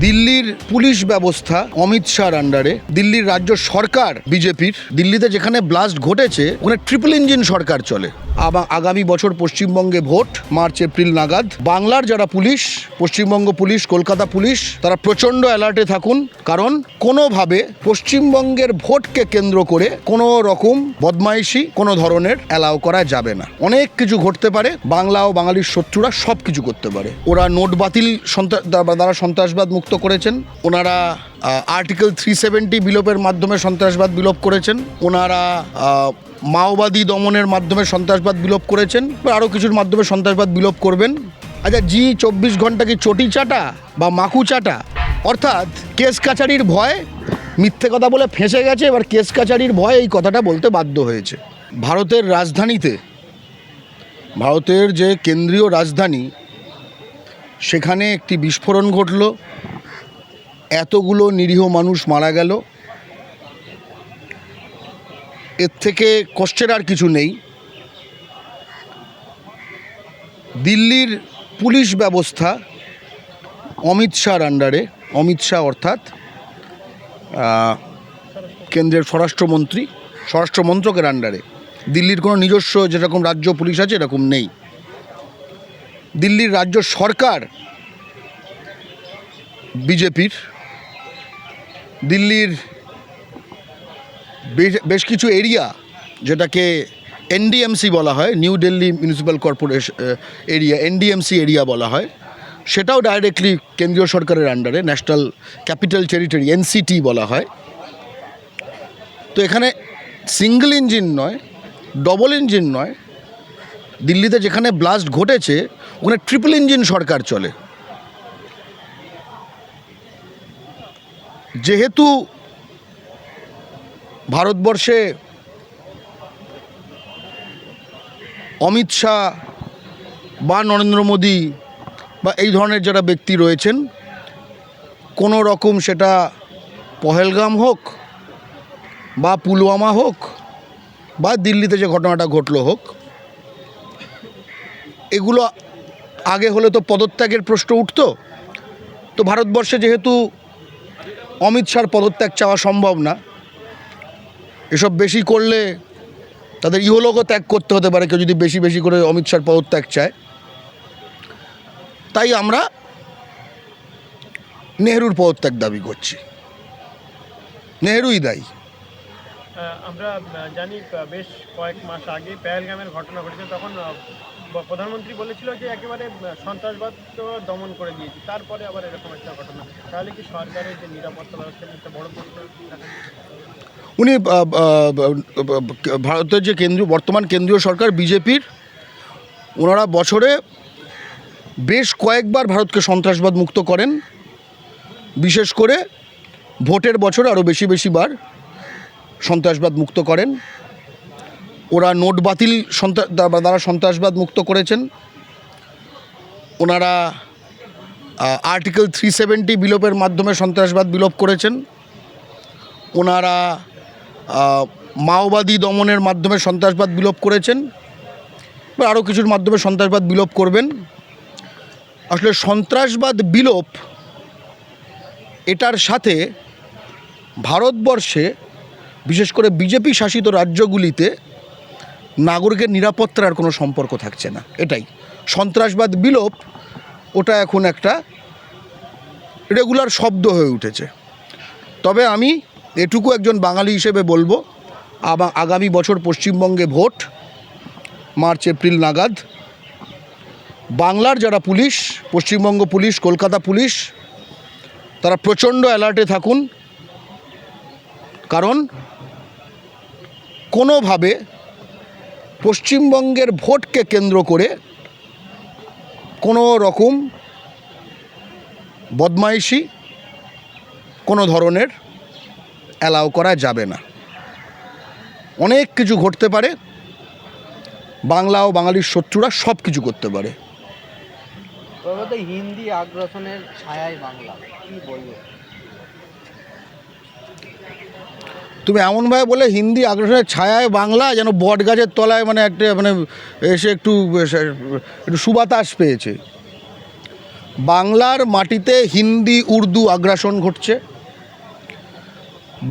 দিল্লির পুলিশ ব্যবস্থা অমিত শাহর আন্ডারে দিল্লির রাজ্য সরকার বিজেপির, দিল্লিতে যেখানে ব্লাস্ট ঘটেছে, ওখানে ট্রিপল ইঞ্জিন সরকার চলে। আবা- আগামী বছর পশ্চিমবঙ্গে ভোট, মার্চ, এপ্রিল নাগাদ। বাংলার যারা police, Paschimbanga police, Kolkata police, তারা প্রচণ্ড অ্যালার্টে থাকুন। কারণ কোনোভাবে পশ্চিমবঙ্গের ভোটকে কেন্দ্র করে কোনো রকম বদমাইশি, কোনো ধরনের অ্যালাউ করা যাবে না। অনেক কিছু ঘটতে পারে, বাংলা ও বাঙালির শত্রুরা সব কিছু করতে পারে। ওরা নোট বাতিল সন্ত্রা- দ্বা- দ্বারা সন্ত্রাসবাদ মুক্ত করেছেন। ওনারা আর্টিকেল থ্রি সেভেন্টি বিলোপের মাধ্যমে সন্ত্রাসবাদ বিলোপ করেছেন। ওনারা মাওবাদী দমনের মাধ্যমে সন্ত্রাসবাদ বিলোপ করেছেন। আরও কিছুর মাধ্যমে সন্ত্রাসবাদ বিলোপ করবেন। আচ্ছা জি চব্বিশ ঘণ্টা কি চটি চাটা বা মাকু চাটা? অর্থাৎ কেস কাছারির ভয় মিথ্যে কথা বলে ফেঁসে গেছে, এবার কেস কাছারির ভয় এই কথাটা বলতে বাধ্য হয়েছে। ভারতের রাজধানীতে, ভারতের যে কেন্দ্রীয় রাজধানী, সেখানে একটি বিস্ফোরণ ঘটল। এতগুলো নিরীহ মানুষ মারা গেল। এর থেকে কষ্টের আর কিছু নেই। দিল্লির পুলিশ ব্যবস্থা অমিত শাহর আন্ডারে অমিত শাহ অর্থাৎ কেন্দ্রের স্বরাষ্ট্রমন্ত্রী স্বরাষ্ট্র মন্ত্রকের আন্ডারে দিল্লির কোনো নিজস্ব যেরকম রাজ্য পুলিশ আছে, এরকম নেই। দিল্লির রাজ্য সরকার বিজেপির দিল্লির বেশ- কিছু এরিয়া যেটাকে এনডিএমসি বলা হয়, New Delhi municipal corporation area, NDMC area বলা হয়। সেটাও ডাইরেক্টলি কেন্দ্রীয় সরকারের আন্ডারে ন্যাশনাল ক্যাপিটাল টেরিটরি এনসিটি বলা হয়। তো এখানে সিঙ্গেল ইঞ্জিন নয় ডবল ইঞ্জিন নয়। দিল্লিতে যেখানে ব্লাস্ট ঘটেছে, ওখানে ট্রিপল ইঞ্জিন সরকার চলে। যেহেতু ভারতবর্ষে অমিত শাহ বা নরেন্দ্র মোদী বা এই ধরনের যারা ব্যক্তি রয়েছেন, কোনো রকম সেটা পহেলগাম হোক বা পুলওয়ামা হোক বা দিল্লিতে যে ঘটনাটা ঘটলো হোক, এগুলো আগে হলে তো পদত্যাগের প্রশ্ন উঠতো। তো ভারতবর্ষে যেহেতু অমিত শাহর পদত্যাগ চাওয়া সম্ভব না। এসব বেশি করলে তাদের ইহলোকও ত্যাগ করতে হতে পারে, কেউ যদি বেশি বেশি করে অমিত শাহর পদত্যাগ চায়। তাই আমরা নেহরুর পদত্যাগ দাবি করছি। নেহরুই দায়ী। আমরা জানি বেশ কয়েক মাস আগে পেহেলগামের ঘটনা ঘটেছে, তখন প্রধানমন্ত্রী বলেছিল যে একেবারে সন্ত্রাসবাদ তো দমন করে দিয়েছি। তারপরে আবার এরকম একটা ঘটনা। তাহলে কি সরকারের যে নিরাপত্তা ব্যবস্থা একটা বড় প্রশ্ন। উনি ভারতের যে কেন্দ্রীয়, বর্তমান কেন্দ্রীয় সরকার, বিজেপির, ওনারা বছরে বেশ কয়েকবার ভারতকে সন্ত্রাসবাদ মুক্ত করেন। বিশেষ করে ভোটের বছরে আরও বেশি বেশি বার সন্ত্রাসবাদ মুক্ত করেন। ওরা নোট বাতিল সন্ত্রা- দ্বা- দ্বারা সন্ত্রাসবাদ মুক্ত করেছেন। ওনারা আর্টিকেল থ্রি সেভেন্টি বিলোপের মাধ্যমে সন্ত্রাসবাদ বিলোপ করেছেন। ওনারা মাওবাদী দমনের মাধ্যমে সন্ত্রাসবাদ বিলোপ করেছেন। বা আরও কিছুর মাধ্যমে সন্ত্রাসবাদ বিলোপ করবেন। আসলে সন্ত্রাসবাদ বিলোপ, এটার সাথে ভারতবর্ষে, বিশেষ করে বিজেপি শাসিত রাজ্যগুলিতে নাগরিকের নিরাপত্তার আর কোনো সম্পর্ক থাকছে না। এটাই। সন্ত্রাসবাদ বিলোপ, ওটা এখন একটা রেগুলার শব্দ হয়ে উঠেছে। তবে আমি এটুকু একজন বাঙালি হিসেবে বলব আগামী বছর পশ্চিমবঙ্গে ভোট, মার্চ, এপ্রিল নাগাদ। বাংলার যারা police, Paschimbanga police, Kolkata police, তারা প্রচণ্ড অ্যালার্টে থাকুন। কারণ কোনোভাবে পশ্চিমবঙ্গের ভোটকে কেন্দ্র করে কোনো রকম বদমাইশি কোনো ধরনের অ্যালাউ করা যাবে না। অনেক কিছু ঘটতে পারে, বাংলা ও বাঙালির শত্রুরা সব কিছু করতে পারে। হিন্দি আগ্রাসনের ছায়ায় বাংলা, কি বলব? তুমি এমনভাবে বলে হিন্দি আগ্রাসনের ছায়ায় বাংলা যেন বট গাছের তলায় মানে একটা মানে এসে একটু একটু সুবাতাস পেয়েছে। বাংলার মাটিতে হিন্দি, উর্দু আগ্রাসন ঘটছে।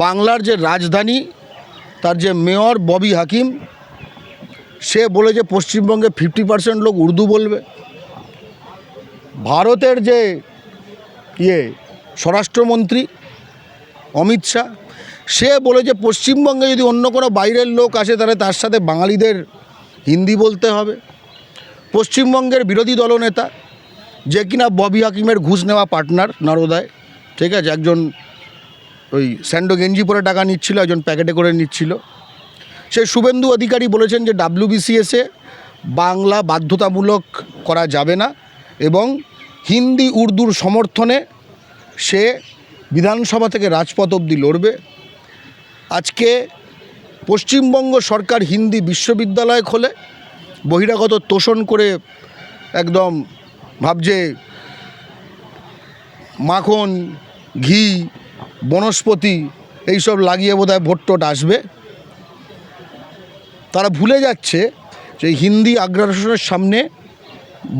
বাংলার যে রাজধানী, তার যে মেয়র ববি হাকিম, সে বলে যে পশ্চিমবঙ্গে ফিফটি পার্সেন্ট লোক উর্দু বলবে। ভারতের যে ইয়ে স্বরাষ্ট্রমন্ত্রী অমিত শাহ সে বলে যে পশ্চিমবঙ্গে যদি অন্য কোনো বাইরের লোক আসে, তাহলে তার সাথে বাঙালিদের হিন্দি বলতে হবে। পশ্চিমবঙ্গের বিরোধী দলনেতা যে কিনা ববি হাকিমের ঘুষ নেওয়া পার্টনার নরোদায়, ঠিক আছে? একজন ওই স্যান্ডো গেঞ্জি পরে টাকা নিচ্ছিল, একজন প্যাকেটে করে নিচ্ছিল। সে শুভেন্দু অধিকারী বলেছেন যে ডাব্লিউবিসিএসে বাংলা বাধ্যতামূলক করা যাবে না এবং হিন্দি উর্দুর সমর্থনে সে বিধানসভা থেকে রাজপথ অবধি লড়বে। আজকে পশ্চিমবঙ্গ সরকার হিন্দি বিশ্ববিদ্যালয় খোলে, বহিরাগত তোষণ করে একদম ভাবছে মাখন, ঘি, বনস্পতি এইসব লাগিয়ে বোধহয় ভোট টোট আসবে। তারা ভুলে যাচ্ছে যে হিন্দি আগ্রাসনের সামনে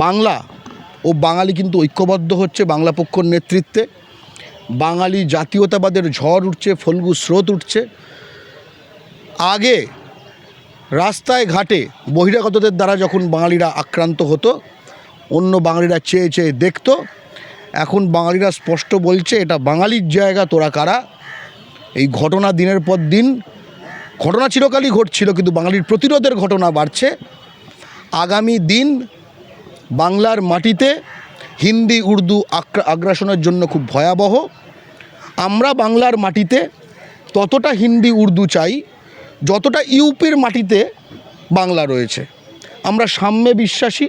বাংলা ও বাঙালি কিন্তু ঐক্যবদ্ধ হচ্ছে বাংলা পক্ষর নেতৃত্বে। বাঙালি জাতীয়তাবাদের ঝড় উঠছে, ফল্গু স্রোত উঠছে। আগে রাস্তায় ঘাটে বহিরাগতদের দ্বারা যখন বাঙালিরা আক্রান্ত হতো, অন্য বাঙালিরা চেয়ে চেয়ে দেখত, এখন বাঙালিরা স্পষ্ট বলছে, এটা বাঙালির জায়গা, তোরা কারা? এই ঘটনা দিনের পর দিন, ঘটনা চিরকালই ঘটছিল, কিন্তু বাঙালির প্রতিরোধের ঘটনা বাড়ছে। আগামী দিন বাংলার মাটিতে হিন্দি, উর্দু আগ্রাসনের জন্য খুব ভয়াবহ। আমরা বাংলার মাটিতে ততটা হিন্দি, উর্দু চাই, যতটা ইউপির মাটিতে বাংলা রয়েছে। আমরা সাম্যে বিশ্বাসী,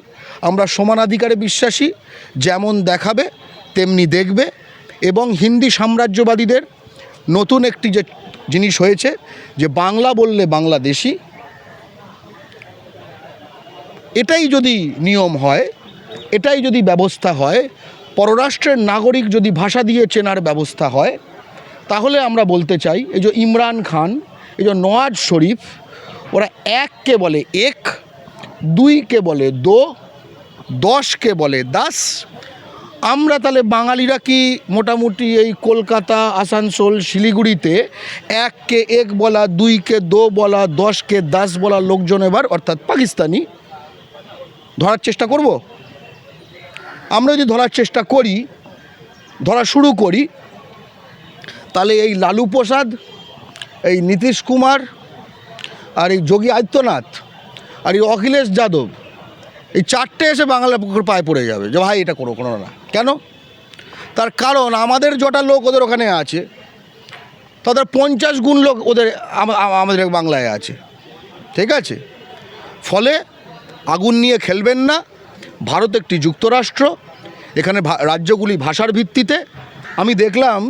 আমরা সমানাধিকারে বিশ্বাসী, যেমন দেখাবে, তেমনি দেখবে এবং হিন্দি সাম্রাজ্যবাদীদের নতুন একটি যে জিনিস হয়েছে, যে বাংলা বললে বাংলাদেশি, এটাই যদি নিয়ম হয় এটাই যদি ব্যবস্থা হয়, পররাষ্ট্রের নাগরিক যদি ভাষা দিয়ে চেনার ব্যবস্থা হয়, তাহলে আমরা বলতে চাই, এই যে ইমরান খান, এই যে নওয়াজ শরীফ, ওরা এককে বলে এক দুইকে বলে দো দশকে বলে দাস। আমরা তাহলে বাঙালিরা কি মোটামুটি এই কলকাতা, আসানসোল, শিলিগুড়িতে এককে এক বলা দুইকে দো বলা দশকে দাস বলা লোকজন এবার, অর্থাৎ পাকিস্তানি, ধরার চেষ্টা করব? আমরা যদি ধরার চেষ্টা করি, ধরা শুরু করি, তাহলে এই লালু প্রসাদ, এই নীতিশ কুমার, আর এই যোগী আদিত্যনাথ, আর এই অখিলেশ যাদব, এই চারটে এসে বাংলা পায়ে পড়ে যাবে। যে ভাই, এটা করো কোনো না। কেন? তার কারণ, আমাদের যটা লোক ওদের ওখানে আছে, তাদের পঞ্চাশ গুণ লোক ওদের আম- আম- আমাদের বাংলায় আছে। ঠিক আছে? ফলে আগুন নিয়ে খেলবেন না ভারত একটি যুক্তরাষ্ট্র, এখানে রাজ্যগুলি ভাষার ভিত্তিতে। আমি দেখলাম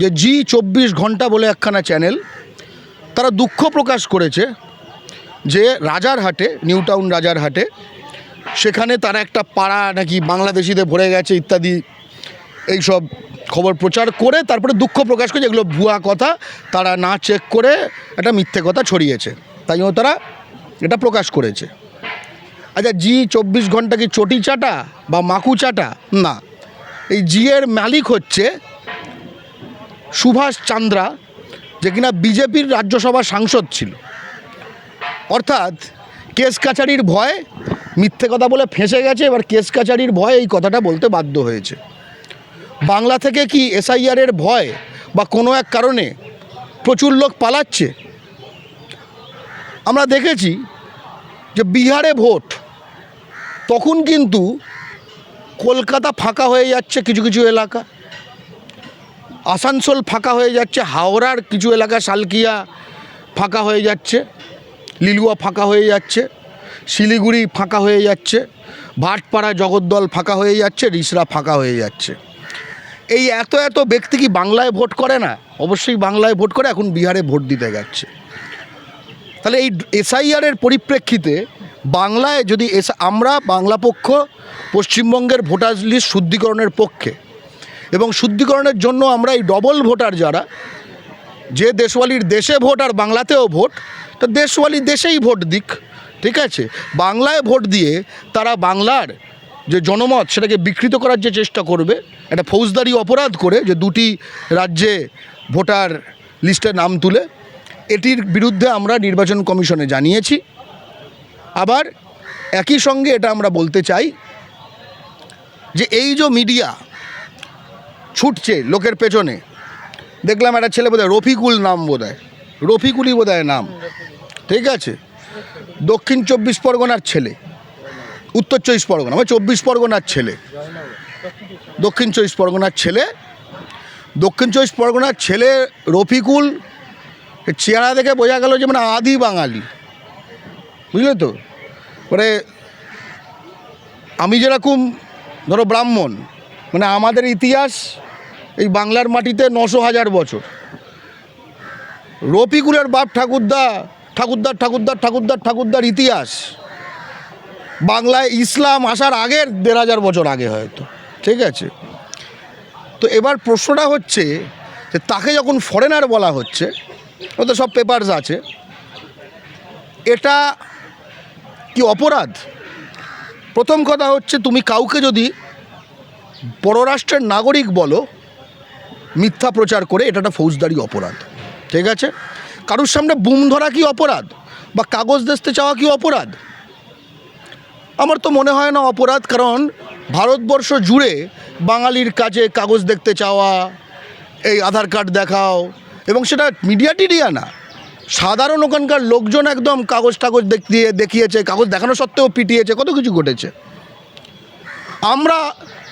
যে জি চব্বিশ ঘণ্টা বলে একখানা চ্যানেল, তারা দুঃখ প্রকাশ করেছে যে রাজারহাটে নিউ টাউন রাজারহাটে, সেখানে তারা একটা পাড়া নাকি বাংলাদেশিতে ভরে গেছে ইত্যাদি, এইসব খবর প্রচার করে তারপরে দুঃখ প্রকাশ করে যেগুলো ভুয়া কথা, তারা না চেক করে একটা মিথ্যে কথা ছড়িয়েছে। তাই জন্য তারা এটা প্রকাশ করেছে। আচ্ছা জি চব্বিশ ঘণ্টা কি চটি চাটা বা মাকু চাটা? না। এই জি এর মালিক হচ্ছে সুভাষ চান্দ্রা, যে কিনা বিজেপির রাজ্যসভা সাংসদ ছিল। অর্থাৎ কেস কাছারির ভয়, মিথ্যে কথা বলে ফেঁসে গেছে, এবার কেস কাছারির ভয় এই কথাটা বলতে বাধ্য হয়েছে। বাংলা থেকে কি এসআইআরের ভয় বা কোনো এক কারণে প্রচুর লোক পালাচ্ছে? আমরা দেখেছি যে বিহারে ভোট তখন কিন্তু কলকাতা ফাঁকা হয়ে যাচ্ছে কিছু কিছু এলাকা। আসানসোল ফাঁকা হয়ে যাচ্ছে, হাওড়ার কিছু এলাকা সালকিয়া ফাঁকা হয়ে যাচ্ছে, লিলুয়া ফাঁকা হয়ে যাচ্ছে, শিলিগুড়ি ফাঁকা হয়ে যাচ্ছে, ভাটপাড়া জগদ্দল ফাঁকা হয়ে যাচ্ছে, রিসরা ফাঁকা হয়ে যাচ্ছে। এই এত এত ব্যক্তি কি বাংলায় ভোট করে না? অবশ্যই বাংলায় ভোট করে, এখন বিহারে ভোট দিতে যাচ্ছে। তাহলে এই এসআইআরের পরিপ্রেক্ষিতে বাংলায় যদি এস আমরা বাংলা পক্ষ পশ্চিমবঙ্গের ভোটার লিস্ট শুদ্ধিকরণের পক্ষে এবং শুদ্ধিকরণের জন্য আমরা এই ডবল ভোটার যারা, যে দেশওয়ালির দেশে ভোট আর বাংলাতেও ভোট, তা দেশওয়ালি দেশেই ভোট দিক, ঠিক আছে? বাংলায় ভোট দিয়ে তারা বাংলার যে জনমত সেটাকে বিকৃত করার যে চেষ্টা করবে, একটা ফৌজদারি অপরাধ করে যে দুটি রাজ্যে ভোটার লিস্টে নাম তুলে, এটির বিরুদ্ধে আমরা নির্বাচন কমিশনে জানিয়েছি। আবার একই সঙ্গে এটা আমরা বলতে চাই যে এই যে মিডিয়া ছুটছে লোকের পেছনে, দেখলাম একটা ছেলে বোধহয় রফিকুল নাম বোধহয়, রফিকুলই বোধহয় নাম, ঠিক আছে? দক্ষিণ চব্বিশ পরগনার ছেলে, উত্তর চব্বিশ পরগনা মানে চব্বিশ পরগনার ছেলে, দক্ষিণ চব্বিশ পরগনার ছেলে, দক্ষিণ চব্বিশ পরগনার ছেলে রফিকুল, চেহারা দেখে বোঝা গেল যে মানে আদি বাঙালি। বুঝলে তো? মানে আমি যেরকম ধরো ব্রাহ্মণ মানে আমাদের ইতিহাস এই বাংলার মাটিতে নশো হাজার বছর। রফিকুলের বাপ ঠাকুরদা, ঠাকুরদার ঠাকুরদার ঠাকুরদার ঠাকুরদার ইতিহাস বাংলায় ইসলাম আসার আগের দেড় হাজার বছর আগে হয়তো, ঠিক আছে? তো এবার প্রশ্নটা হচ্ছে যে তাকে যখন ফরেনার বলা হচ্ছে ও তো সব পেপারস আছে, এটা কি অপরাধ? প্রথম কথা হচ্ছে তুমি কাউকে যদি পররাষ্ট্রের নাগরিক বলো, মিথ্যা প্রচার করে এটা একটা ফৌজদারি অপরাধ, ঠিক আছে? কারুর সামনে বুম ধরা কি অপরাধ? বা কাগজ দেখতে চাওয়া কি অপরাধ? আমার তো মনে হয় না অপরাধ, কারণ ভারতবর্ষ জুড়ে বাঙালির কাছে কাগজ দেখতে চাওয়া, এই আধার কার্ড দেখাও, এবং সেটা মিডিয়া টিডিয়া না। সাধারণ ওখানকার লোকজন একদম কাগজ টাগজ দেখিয়ে দেখিয়েছে, কাগজ দেখানো সত্ত্বেও পিটিয়েছে, কত কিছু ঘটেছে। আমরা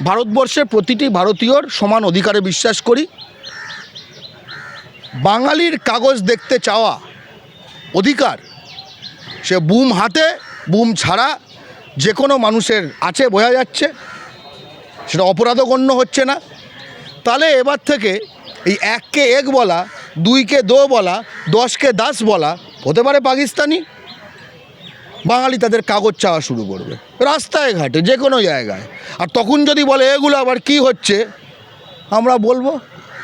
ভারতবর্ষের প্রতিটি ভারতীয়র সমান অধিকারে বিশ্বাস করি। বাঙালির কাগজ দেখতে চাওয়া অধিকার, সে বুম হাতে, বুম ছাড়া যে কোনো মানুষের আছে বোঝা যাচ্ছে, সেটা অপরাধও গণ্য হচ্ছে না। তাহলে এবার থেকে এই এককে এক বলা দুইকে দো বলা, দশকে দাস বলা, হতে পারে পাকিস্তানি। বাঙালি তাদের কাগজ চাওয়া শুরু করবে। রাস্তায় ঘাটে, যে কোনো জায়গায়। আর তখন যদি বলে, এগুলো আবার কি হচ্ছে? আমরা বলব,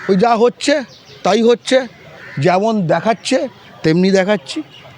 ওই যা হচ্ছে, তাই হচ্ছে। যেমন দেখাচ্ছে, তেমনি দেখাচ্ছি।